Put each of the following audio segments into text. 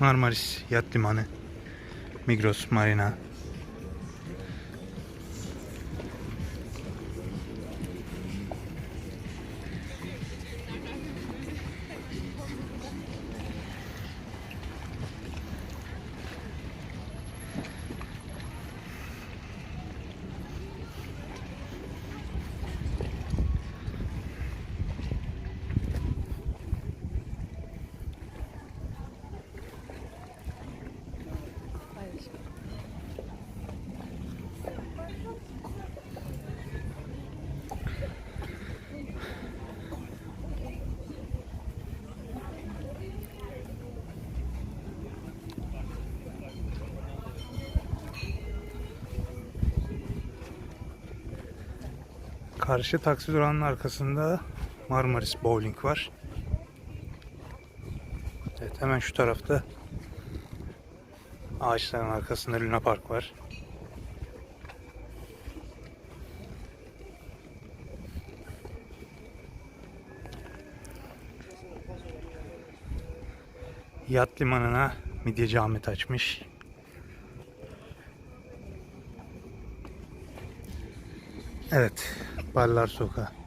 Marmaris Yat Limanı. Migros Marina. Karşı taksi durağının arkasında Marmaris Bowling var. Evet hemen şu tarafta ağaçların arkasında Luna Park var. Yat limanına Midye Ahmet açmış. Evet, Barlar Sokağı.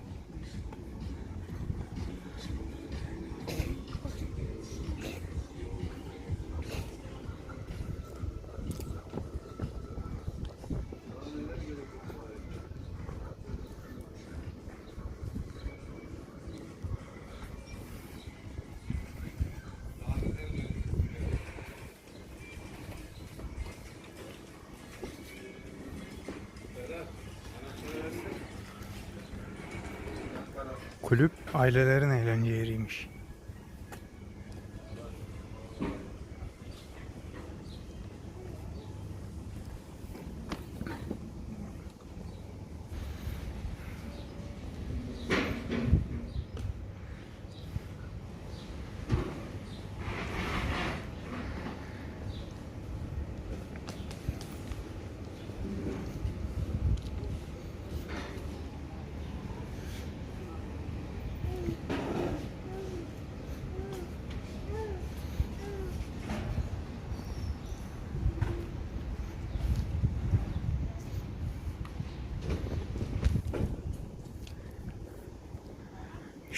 വലുതായിരുന്നേ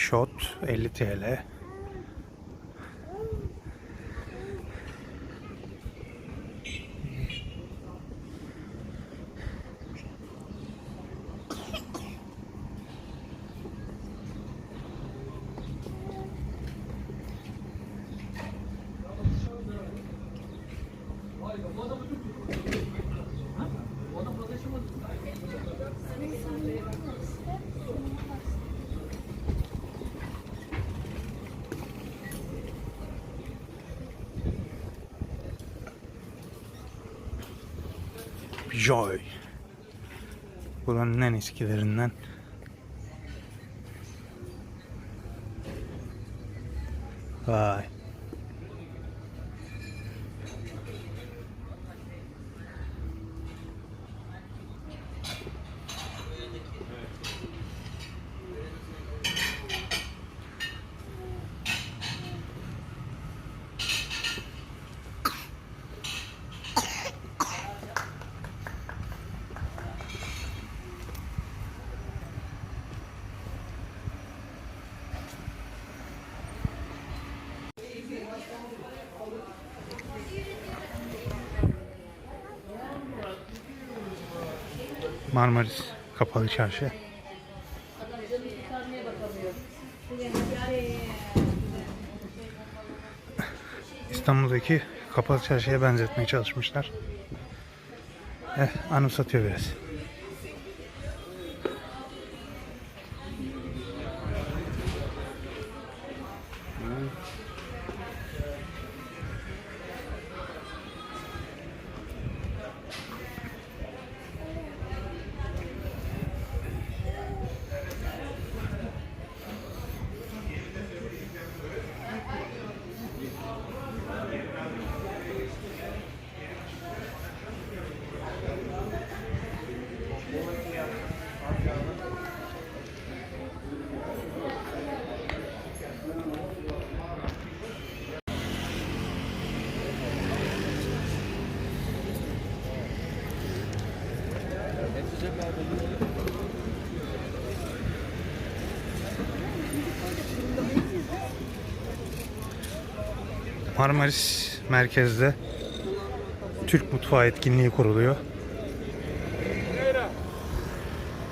Shot 50 TL. Joy. Buranın en eskilerinden. Vay. Marmaris Kapalı Çarşı. İstanbul'daki Kapalı Çarşı'ya benzetmeye çalışmışlar. Eh, anımsatıyor biraz. Marmaris merkezde Türk mutfağı etkinliği kuruluyor.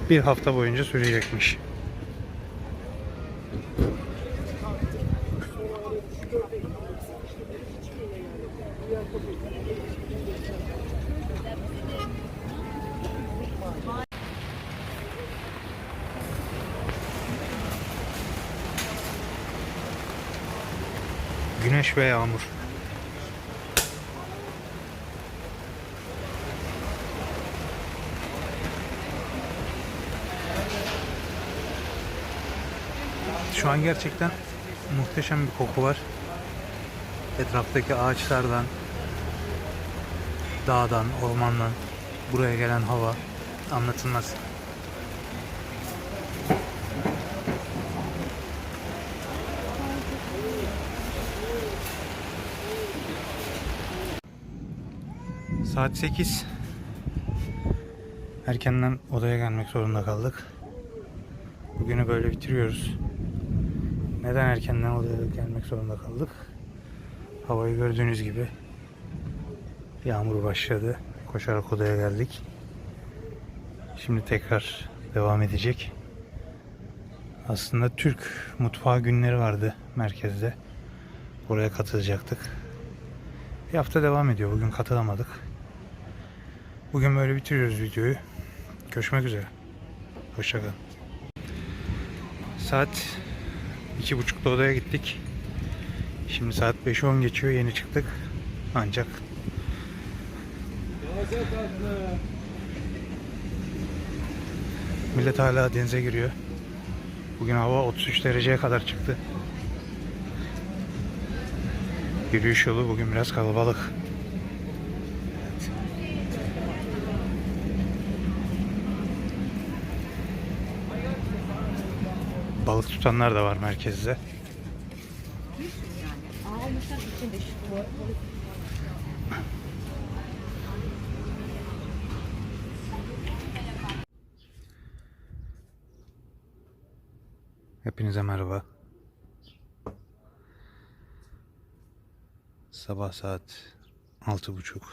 Bir hafta boyunca sürecekmiş. Güneş ve yağmur. Şu an gerçekten muhteşem bir koku var. Etraftaki ağaçlardan, dağdan, ormandan buraya gelen hava anlatılmaz. Saat 8. Erkenden odaya gelmek zorunda kaldık. Bugünü böyle bitiriyoruz. Neden erkenden odaya gelmek zorunda kaldık? Havayı gördüğünüz gibi yağmur başladı. Koşarak odaya geldik. Şimdi tekrar devam edecek. Aslında Türk mutfağı günleri vardı merkezde. Oraya katılacaktık. Bir hafta devam ediyor. Bugün katılamadık. Bugün böyle bitiriyoruz videoyu. Görüşmek üzere. Hoşçakalın. Saat iki buçukta odaya gittik. Şimdi saat 5'e 10 geçiyor. Yeni çıktık. Ancak millet hala denize giriyor. Bugün hava 33 dereceye kadar çıktı. Yürüyüş yolu bugün biraz kalabalık. Tutanlar da var merkezde. Hepinize merhaba. Sabah saat altı buçuk.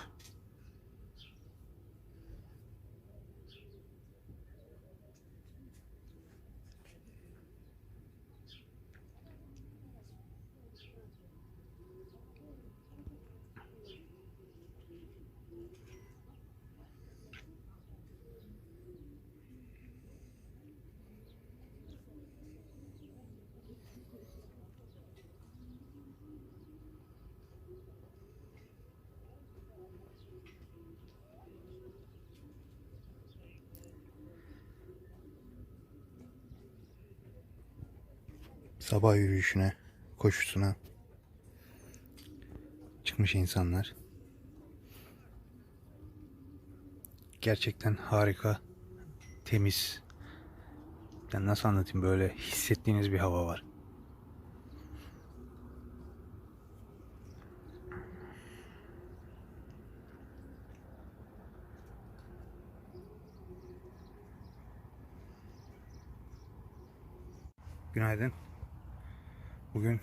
Sabah yürüyüşüne, koşusuna çıkmış insanlar. Gerçekten harika, temiz. Ben nasıl anlatayım böyle hissettiğiniz bir hava var. Günaydın. Bugün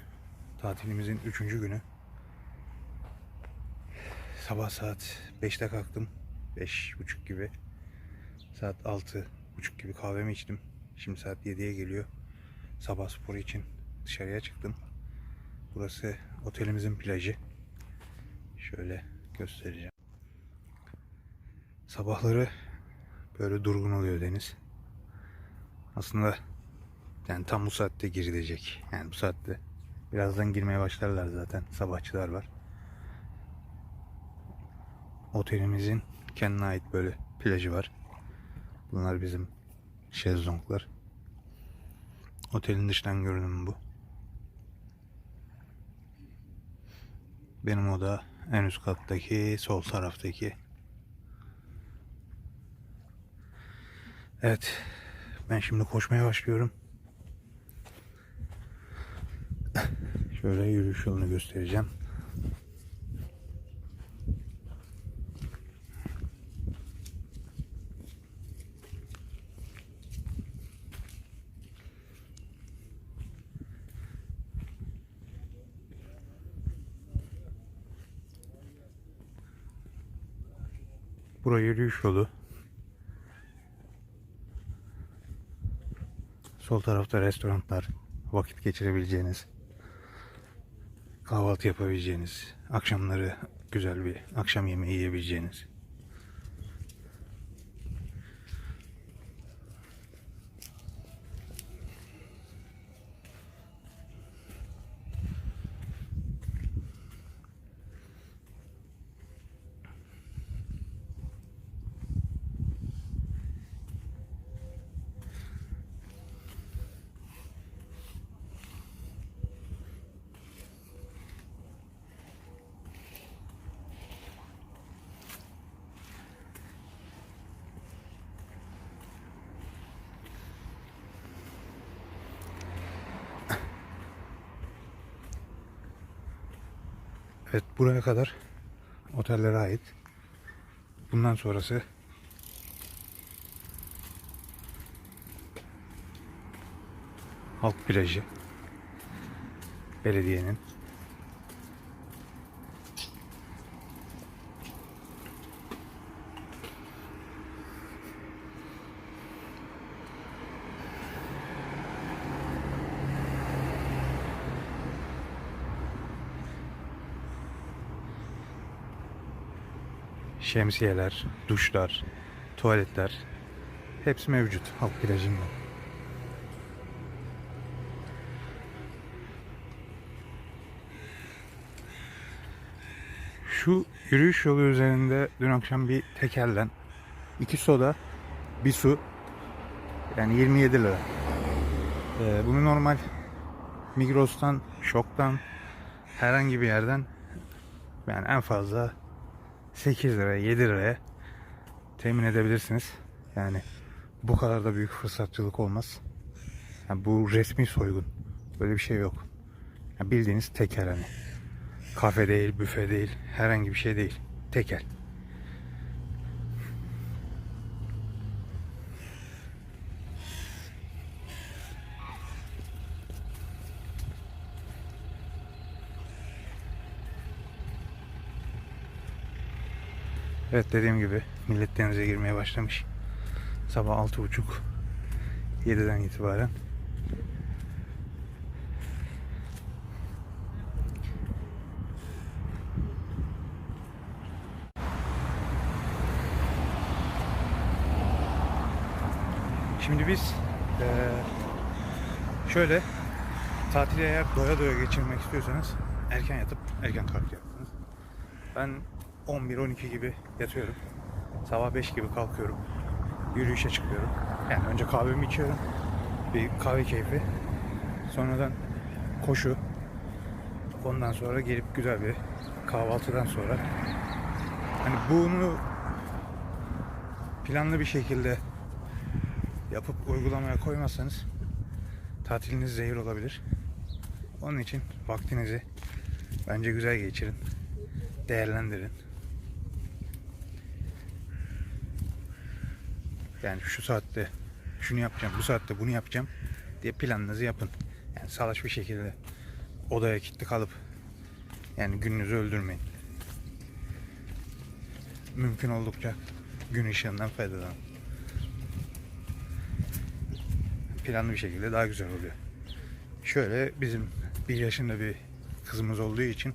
tatilimizin üçüncü günü. Sabah saat 5'te kalktım. Beş buçuk gibi. Saat altı buçuk gibi kahvemi içtim. Şimdi saat 7'ye geliyor. Sabah sporu için dışarıya çıktım. Burası otelimizin plajı. Şöyle göstereceğim. Sabahları böyle durgun oluyor deniz. Aslında yani tam bu saatte girilecek. Yani bu saatte birazdan girmeye başlarlar zaten. Sabahçılar var. Otelimizin kendine ait böyle plajı var. Bunlar bizim şezlonglar. Otelin dıştan görünümü bu. Benim oda en üst kattaki sol taraftaki. Evet. Ben şimdi koşmaya başlıyorum. Şöyle yürüyüş yolunu göstereceğim. Buraya yürüyüş yolu. Sol tarafta restoranlar, vakit geçirebileceğiniz kahvaltı yapabileceğiniz, akşamları güzel bir akşam yemeği yiyebileceğiniz. Evet buraya kadar otellere ait. Bundan sonrası halk plajı. Belediyenin. Şemsiyeler, duşlar, tuvaletler hepsi mevcut halk plajında. Şu yürüyüş yolu üzerinde dün akşam bir tekerlen, iki soda, bir su yani 27 lira. Ee, bunu normal Migros'tan, Şok'tan herhangi bir yerden yani en fazla 8 liraya 7 liraya temin edebilirsiniz. Yani bu kadar da büyük fırsatçılık olmaz. Yani bu resmi soygun. Böyle bir şey yok. Yani bildiğiniz tekel hani. Kafe değil, büfe değil, herhangi bir şey değil. Tekel. Evet dediğim gibi millet denize girmeye başlamış. Sabah altı buçuk 7'den itibaren. Şimdi biz eee, şöyle tatili eğer doya doya geçirmek istiyorsanız erken yatıp erken kalkacaksınız. Ben 11-12 gibi yatıyorum. Sabah 5 gibi kalkıyorum. Yürüyüşe çıkıyorum. Yani önce kahvemi içiyorum. Bir kahve keyfi. Sonradan koşu. Ondan sonra gelip güzel bir kahvaltıdan sonra hani bunu planlı bir şekilde yapıp uygulamaya koymazsanız tatiliniz zehir olabilir. Onun için vaktinizi bence güzel geçirin. Değerlendirin. Yani şu saatte şunu yapacağım, bu saatte bunu yapacağım diye planınızı yapın. Yani salaş bir şekilde odaya kilitli kalıp yani gününüzü öldürmeyin. Mümkün oldukça gün ışığından faydalanın. Planlı bir şekilde daha güzel oluyor. Şöyle bizim bir yaşında bir kızımız olduğu için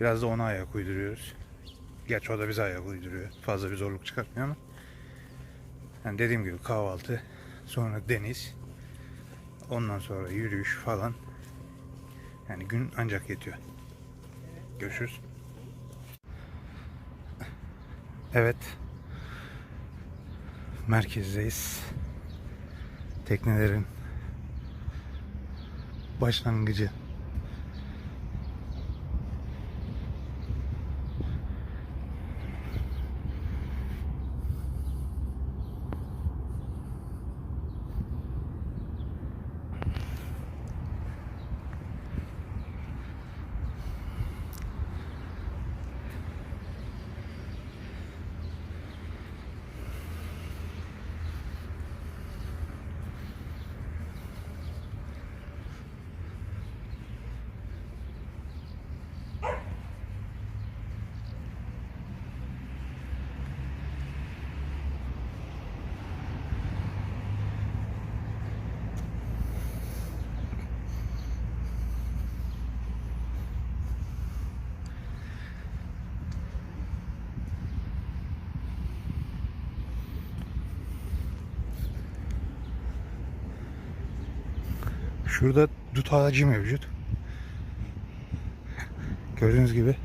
biraz da ona ayak uyduruyoruz. Gerçi o da bize ayak uyduruyor. Fazla bir zorluk çıkartmıyor ama yani dediğim gibi kahvaltı, sonra deniz, ondan sonra yürüyüş falan. Yani gün ancak yetiyor. Görüşürüz. Evet. Merkezdeyiz. Teknelerin başlangıcı. Şurada dut ağacı mevcut. Gördüğünüz gibi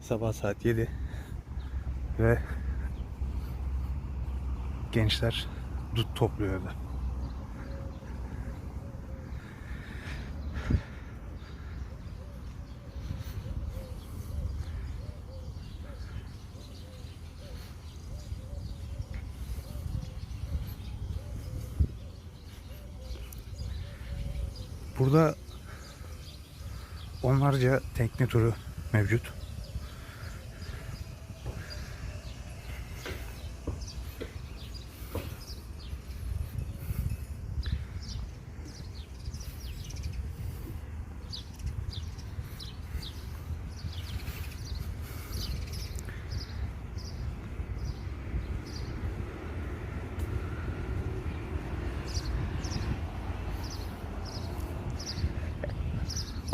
sabah saat 7 ve gençler dut topluyor orada. Burada onlarca tekne turu mevcut.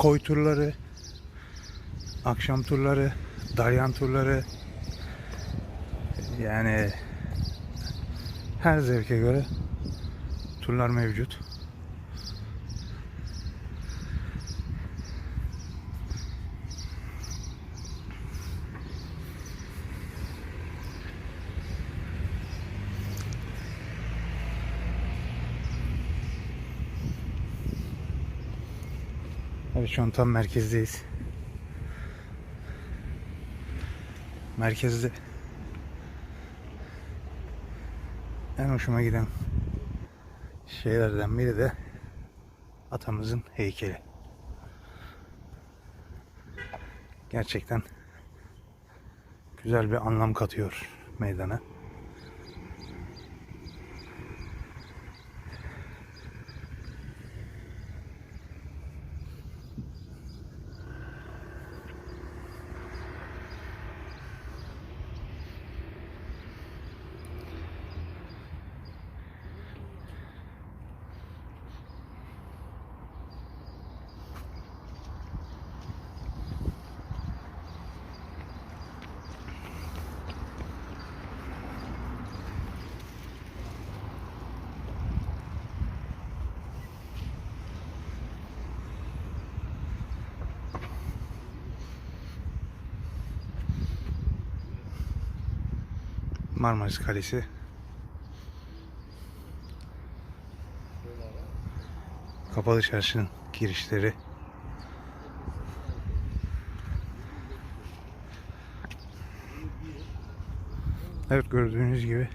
koy turları, akşam turları, dalyan turları yani her zevke göre turlar mevcut. Evet şu an tam merkezdeyiz. Merkezde en hoşuma giden şeylerden biri de atamızın heykeli. Gerçekten güzel bir anlam katıyor meydana. Marmaris Kalesi. Kapalı çarşının girişleri. Evet gördüğünüz gibi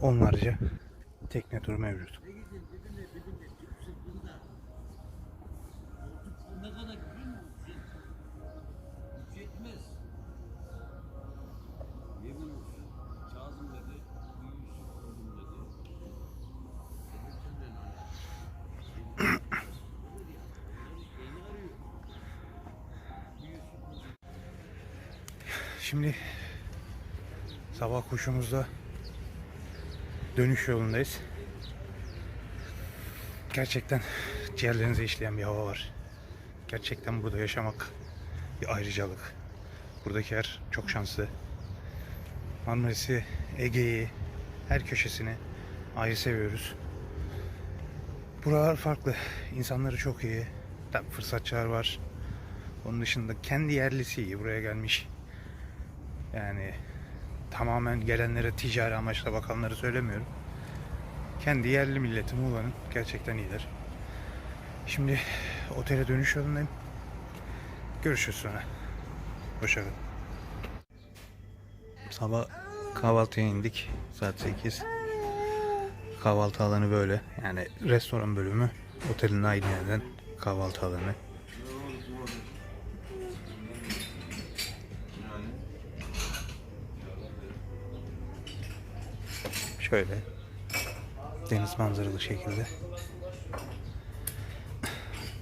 onlarca tekne turu mevcut. Şimdi sabah koşumuzda dönüş yolundayız. Gerçekten ciğerlerinize işleyen bir hava var. Gerçekten burada yaşamak bir ayrıcalık. Buradaki yer çok şanslı. Marmaris'i, Ege'yi, her köşesini ayrı seviyoruz. Buralar farklı. İnsanları çok iyi. Tabii fırsatçılar var. Onun dışında kendi yerlisi iyi. Buraya gelmiş. Yani tamamen gelenlere ticari amaçla bakanları söylemiyorum. Kendi yerli milleti Muğla'nın gerçekten iyiler. Şimdi otele dönüş yolundayım. Görüşürüz sonra. Hoşçakalın. Sabah kahvaltıya indik. Saat 8. Kahvaltı alanı böyle. Yani restoran bölümü otelin aynı yerden kahvaltı alanı. Şöyle deniz manzaralı şekilde.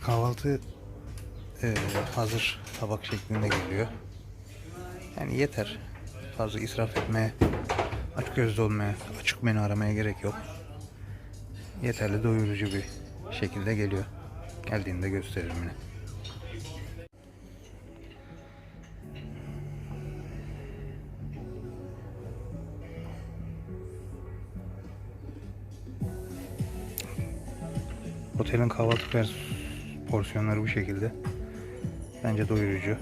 Kahvaltı eee, hazır tabak şeklinde geliyor. Yani yeter. Fazla israf etmeye, aç gözlü olmaya, açık menü aramaya gerek yok. Yeterli doyurucu bir şekilde geliyor. Geldiğinde gösteririm yine. Otelin kahvaltı porsiyonları bu şekilde. Bence doyurucu.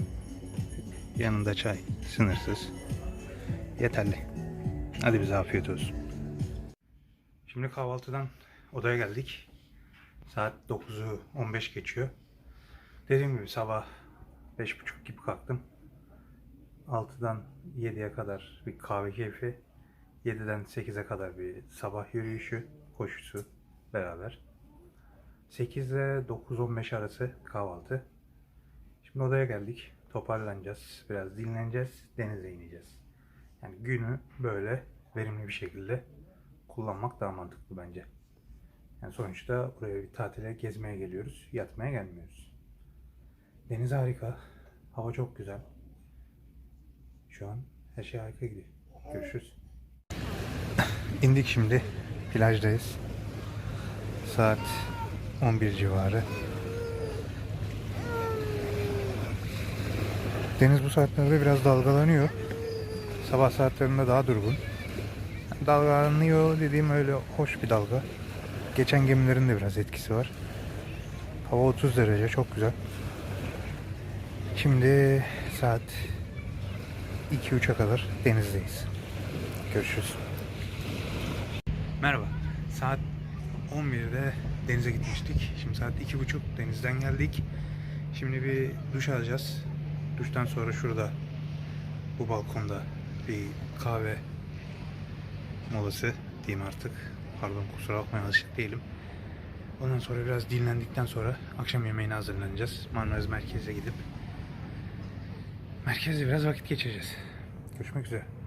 Yanında çay, sınırsız. Yeterli. Hadi bize afiyet olsun. Şimdi kahvaltıdan odaya geldik. Saat 9'u 15 geçiyor. Dediğim gibi sabah 5.30 gibi kalktım. 6'dan 7'ye kadar bir kahve keyfi. 7'den 8'e kadar bir sabah yürüyüşü, koşusu beraber. 8 ile 9-15 arası kahvaltı. Şimdi odaya geldik. Toparlanacağız. Biraz dinleneceğiz. Denize ineceğiz. Yani günü böyle verimli bir şekilde kullanmak daha mantıklı bence. Yani sonuçta buraya bir tatile gezmeye geliyoruz. Yatmaya gelmiyoruz. Deniz harika. Hava çok güzel. Şu an her şey harika gidiyor. Görüşürüz. İndik şimdi. Plajdayız. Saat 11 civarı. Deniz bu saatlerde biraz dalgalanıyor. Sabah saatlerinde daha durgun. Dalgalanıyor dediğim öyle hoş bir dalga. Geçen gemilerin de biraz etkisi var. Hava 30 derece çok güzel. Şimdi saat 2-3'e kadar denizdeyiz. Görüşürüz. Merhaba. Saat 11'de denize gitmiştik. Şimdi saat 2.30 denizden geldik. Şimdi bir duş alacağız. Duştan sonra şurada bu balkonda bir kahve molası diyeyim artık. Pardon kusura bakmayın alışık değilim. Ondan sonra biraz dinlendikten sonra akşam yemeğine hazırlanacağız. Marmaris merkeze gidip merkezde biraz vakit geçireceğiz. Görüşmek üzere.